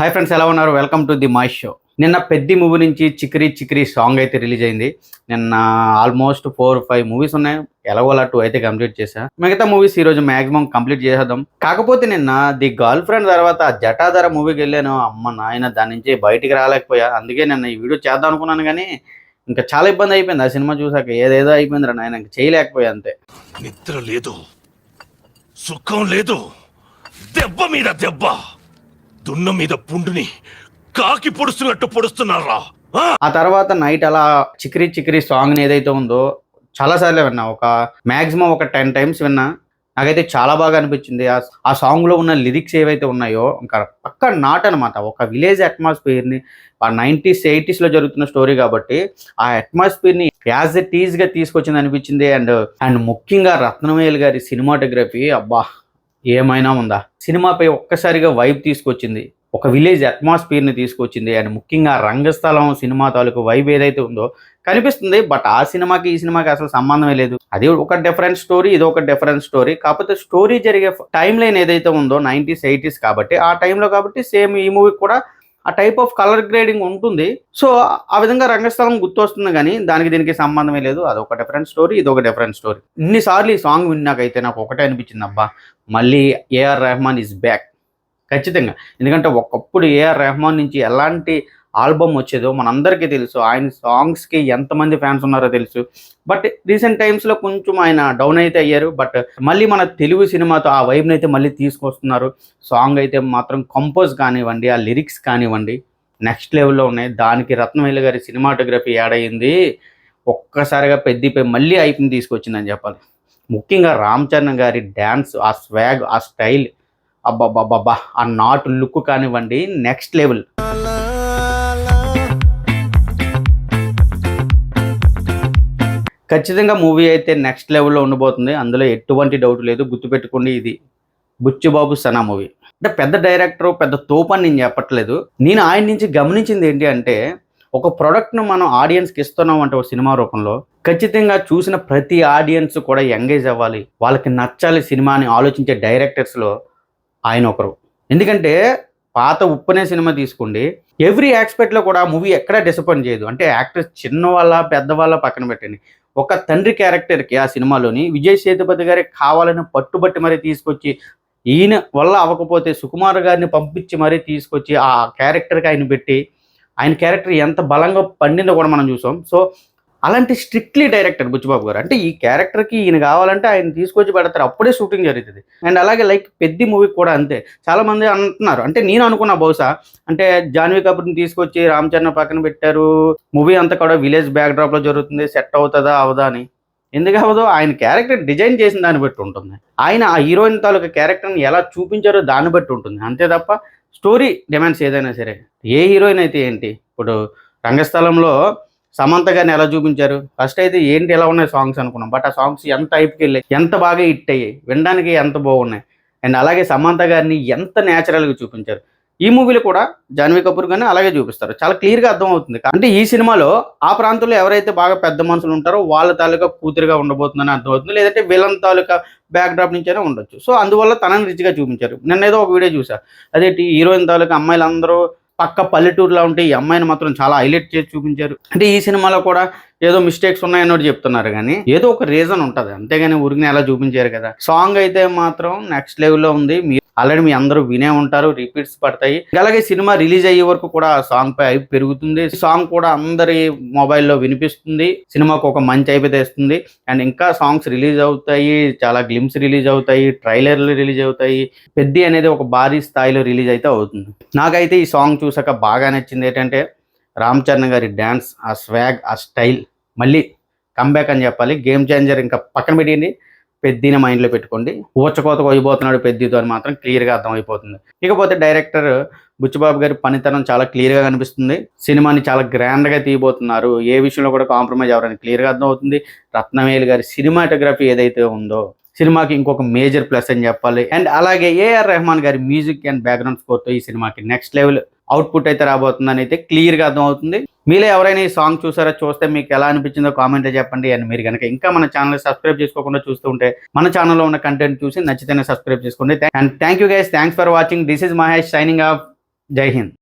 Hi friends ఎలా ఉన్నారు? Welcome to the my show నిన్న పెద్ది మూవీ నుంచి చిక్రీ చిక్రీ సాంగ్ అయితే రిలీజ్ అయింది. నిన్న ఆల్మోస్ట్ ఫోర్ ఫైవ్ మూవీస్ ఉన్నాయి. ఎలాగోలా టూ అయితే కంప్లీట్ చేశా. మిగతా మూవీస్ ఈ రోజు మాక్సిమం కంప్లీట్ చేసేద్దాం. కాకపోతే నిన్న ది గర్ల్ ఫ్రెండ్ తర్వాత జటాధర మూవీకి వెళ్ళాను. అమ్మ నాయన దాని నుంచి బయటికి రాలేకపోయా. అందుకే నిన్న ఈ వీడియో చేద్దాం అనుకున్నాను కానీ ఇంకా చాలా ఇబ్బంది అయిపోయింది. ఆ సినిమా చూసాక ఏదేదో అయిపోయింది రా నాయన ఇంకా చేయలేకపోయా అంతే. నిద్ర లేదు. సుఖం లేదు. దెబ్బ మీద దెబ్బ. దున్న మీద పుండుని కాకి పొడుస్తున్నట్టు పొడుస్తున్నారా? ఆ? తర్వాత నైట్ అలా చిక్రీ చిక్రీ సాంగ్ ఏదైతే ఉందో చాలా సార్లు విన్నా. ఒక మాక్సిమం ఒక టెన్ టైమ్స్ విన్నా. నాకైతే చాలా బాగా అనిపించింది. ఆ ఆ సాంగ్లో ఉన్న లిరిక్స్ ఏవైతే ఉన్నాయో ఇంకా పక్క నాట్ అనమాట. ఒక విలేజ్ అట్మాస్ఫియర్ని ఆ నైంటీస్ ఎయిటీస్లో జరుగుతున్న స్టోరీ కాబట్టి ఆ అట్మాస్ఫియర్ని యాజ్ ఎ టీజ్గా తీసుకొచ్చింది అనిపించింది. అండ్ అండ్ ముఖ్యంగా రత్నవేల్ గారి సినిమాటోగ్రఫీ అబ్బా! ఏమైనా ఉందా? సినిమాపై ఒక్కసారిగా వైబ్ తీసుకొచ్చింది. ఒక విలేజ్ అట్మాస్ఫియర్ని తీసుకొచ్చింది. అండ్ ముఖ్యంగా రంగస్థలం సినిమా తాలూకు వైబ్ ఏదైతే ఉందో కనిపిస్తుంది. బట్ ఆ సినిమాకి ఈ సినిమాకి అసలు సంబంధమే లేదు. అది ఒక డిఫరెంట్ స్టోరీ ఇది ఒక డిఫరెంట్ స్టోరీ కాకపోతే స్టోరీ జరిగే టైం లైన్ ఏదైతే ఉందో నైంటీస్ ఎయిటీస్ కాబట్టి ఆ టైంలో కాబట్టి సేమ్ ఈ మూవీ కూడా ఆ టైప్ ఆఫ్ కలర్ గ్రేడింగ్ ఉంటుంది. సో ఆ విధంగా రంగస్థలం గుర్తొస్తుంది కానీ దానికి దీనికి సంబంధమే లేదు. అదొక డిఫరెంట్ స్టోరీ ఇది ఒక డిఫరెంట్ స్టోరీ ఇన్నిసార్లు ఈ సాంగ్ విన్నాకైతే నాకు ఒకటే అనిపించింది అబ్బా మళ్ళీ ఏఆర్ రెహమాన్ ఇస్ బ్యాక్ ఖచ్చితంగా. ఎందుకంటే ఒకప్పుడు ఏఆర్ రెహమాన్ నుంచి ఎలాంటి ఆల్బమ్ వచ్చేదో మనందరికీ తెలుసు ఆయన సాంగ్స్కి ఎంతమంది ఫ్యాన్స్ ఉన్నారో తెలుసు. బట్ రీసెంట్ టైమ్స్లో కొంచెం ఆయన డౌన్ అయితే అయ్యారు. బట్ మళ్ళీ మన తెలుగు సినిమాతో ఆ వైబ్ని అయితే మళ్ళీ తీసుకొస్తున్నారు. సాంగ్ అయితే మాత్రం కంపోజ్ కానివ్వండి ఆ లిరిక్స్ కానివ్వండి నెక్స్ట్ లెవెల్లో ఉన్నాయి. దానికి రత్నవేలు గారి సినిమాటోగ్రఫీ యాడ్ అయ్యింది. ఒక్కసారిగా పెద్దిపై మళ్ళీ ఐపీని తీసుకొచ్చిందని చెప్పాలి. ముఖ్యంగా రామ్ చరణ్ గారి డ్యాన్స్ ఆ స్వాగ్ ఆ స్టైల్ అబ్బాబ్బాబ్బా ఆ నాట్ లుక్ కానివ్వండి నెక్స్ట్ లెవెల్. ఖచ్చితంగా మూవీ అయితే నెక్స్ట్ లెవెల్లో ఉండబోతుంది. అందులో ఎటువంటి డౌట్ లేదు. గుర్తుపెట్టుకోండి ఇది. బుచ్చిబాబు సనా మూవీ. అంటే పెద్ద డైరెక్టర్ పెద్ద తోపని నేను చెప్పట్లేదు. నేను ఆయన నుంచి గమనించింది ఏంటి అంటే ఒక ప్రోడక్ట్ను మనం ఆడియన్స్కి ఇస్తున్నాం అంటే ఒక సినిమా రూపంలో ఖచ్చితంగా చూసిన ప్రతి ఆడియన్స్ కూడా ఎంగేజ్ అవ్వాలి. వాళ్ళకి నచ్చాలి సినిమాని ఆలోచించే డైరెక్టర్స్లో ఆయన ఒకరు. ఎందుకంటే పాత ఉప్పునే సినిమా తీసుకోండి. ఎవ్రీ ఆస్పెక్ట్లో కూడా మూవీ ఎక్కడా డిసప్పాయింట్ చేయదు. అంటే యాక్టర్స్ చిన్న వాళ్ళ పెద్ద వాళ్ళ పక్కన పెట్టండి. ఒక తండ్రి క్యారెక్టర్కి ఆ సినిమాలోని విజయ్ సేతుపతి గారికి కావాలని పట్టుబట్టి మరీ తీసుకొచ్చి ఈయన వల్ల అవ్వకపోతే సుకుమార్ గారిని పంపించి మరీ తీసుకొచ్చి ఆ క్యారెక్టర్కి ఆయన పెట్టి ఆయన క్యారెక్టర్ ఎంత బలంగా పండిందో కూడా మనం చూసాం. సో అలాంటి స్ట్రిక్ట్లీ డైరెక్టర్ బుచ్చిబాబు గారు. అంటే ఈ క్యారెక్టర్కి ఈయన కావాలంటే ఆయన తీసుకొచ్చి పెడతారు. అప్పుడే షూటింగ్ జరుగుతుంది. అండ్ అలాగే లైక్ పెద్ద మూవీ కూడా అంతే. చాలామంది అంటున్నారు. అంటే నేను అనుకున్నా బహుశా అంటే జాన్వీ కపూర్ని తీసుకొచ్చి రామ్ చరణ్ పక్కన పెట్టారు. మూవీ అంతా కూడా విలేజ్ బ్యాక్ డ్రాప్లో జరుగుతుంది. సెట్ అవుతుందా అవదా అని. ఎందుకు అవ్వదు ఆయన క్యారెక్టర్ డిజైన్ చేసిన దాన్ని బట్టి ఉంటుంది. ఆయన ఆ హీరోయిన్ తాలూకా క్యారెక్టర్ని ఎలా చూపించారో దాన్ని బట్టి ఉంటుంది. అంతే తప్ప స్టోరీ డిమాండ్స్ ఏదైనా సరే. ఏ హీరోయిన్ అయితే ఏంటి? ఇప్పుడు రంగస్థలంలో సమంత గారిని ఎలా చూపించారు? ఫస్ట్ అయితే ఏంటి ఎలా ఉన్నాయి సాంగ్స్ అనుకున్నాం. బట్ ఆ సాంగ్స్ ఎంత టైప్కి వెళ్ళాయి ఎంత బాగా హిట్ అయ్యాయి వినడానికి ఎంత బాగున్నాయి. అండ్ అలాగే సమంత గారిని ఎంత న్యాచురల్గా చూపించారు. ఈ మూవీలో కూడా జాన్వీ కపూర్ కానీ అలాగే చూపిస్తారు. చాలా క్లియర్గా అర్థమవుతుంది. అంటే ఈ సినిమాలో ఆ ప్రాంతంలో ఎవరైతే బాగా పెద్ద మనుషులు ఉంటారో వాళ్ళ తాలూకా కూతురుగా ఉండబోతుందని అర్థమవుతుంది. లేదంటే విలన్ తాలూకా బ్యాక్ డ్రాప్ నుంచైనా ఉండొచ్చు. సో అందువల్ల తనని రిచ్గా చూపించారు. నిన్న ఏదో ఒక వీడియో చూసా. అదేంటి హీరోయిన్ తాలూకా అమ్మాయిలందరూ పక్క పల్లెటూరులో ఉంటే ఈ అమ్మాయిని మాత్రం చాలా హైలైట్ చేసి చూపించారు. అంటే ఈ సినిమాలో కూడా ఏదో మిస్టేక్స్ ఉన్నాయన్నట్టు చెప్తున్నారు కానీ ఏదో ఒక రీజన్ ఉంటుంది. అంతేగాని ఊరికి ఎలా చూపించారు కదా. సాంగ్ అయితే మాత్రం నెక్స్ట్ లెవెల్లో ఉంది. మీరు ఆల్రెడీ మీ అందరూ వినే ఉంటారు. రిపీట్స్ పడతాయి. అలాగే సినిమా రిలీజ్ అయ్యే వరకు కూడా ఆ సాంగ్ పై హైప్ పెరుగుతుంది. సాంగ్ కూడా అందరి మొబైల్లో వినిపిస్తుంది. సినిమాకు ఒక మంచి హైప్ తెస్తుంది. అండ్ ఇంకా సాంగ్స్ రిలీజ్ అవుతాయి. చాలా గ్లిమ్స్ రిలీజ్ అవుతాయి. ట్రైలర్లు రిలీజ్ అవుతాయి. పెద్ద అనేది ఒక భారీ స్థాయిలో రిలీజ్ అయితే అవుతుంది. నాకైతే ఈ సాంగ్ చూసాక బాగా నచ్చింది ఏంటంటే రామ్ చరణ్ గారి డ్యాన్స్ ఆ స్వాగ్ ఆ స్టైల్ మళ్ళీ కంబ్యాక్ అని చెప్పాలి. గేమ్ చేంజర్ ఇంకా పక్కన పెట్టింది. పెద్దిని మైండ్లో పెట్టుకోండి. ఊచకోత పోయిపోతున్నాడు పెద్దితో అని మాత్రం క్లియర్గా అర్థమైపోతుంది. ఇకపోతే డైరెక్టర్ బుచ్చిబాబు గారి పనితనం చాలా క్లియర్గా కనిపిస్తుంది. సినిమాని చాలా గ్రాండ్గా తీయబోతున్నారు. ఏ విషయంలో కూడా కాంప్రమైజ్ అవ్వడానికి క్లియర్గా అర్థమవుతుంది. రత్నవేలు గారి సినిమాటోగ్రఫీ ఏదైతే ఉందో సినిమాకి ఇంకొక మేజర్ ప్లస్ అని చెప్పాలి. అండ్ అలాగే ఏఆర్ రెహమాన్ గారి మ్యూజిక్ అండ్ బ్యాక్గ్రౌండ్ స్కోర్తో ఈ సినిమాకి నెక్స్ట్ లెవెల్ అవుట్పుట్ అయితే రాబోతుందని అయితే క్లియర్గా అర్థమవుతుంది. మీలో ఎవరైనా ఈ సాంగ్ చూసారో చూస్తే మీకు ఎలా అనిపించిందో కామెంట్ చెప్పండి. అండ్ మీరు కనుక ఇంకా మన ఛానల్ సబ్స్క్రైబ్ చేసుకోకుండా చూస్తూ ఉంటే మన ఛానల్లో ఉన్న కంటెంట్ చూసి నచ్చితేనే సబ్స్క్రైబ్ చేసుకోండి. And thank you guys thanks for watching this is Mahesh signing off జై హింద్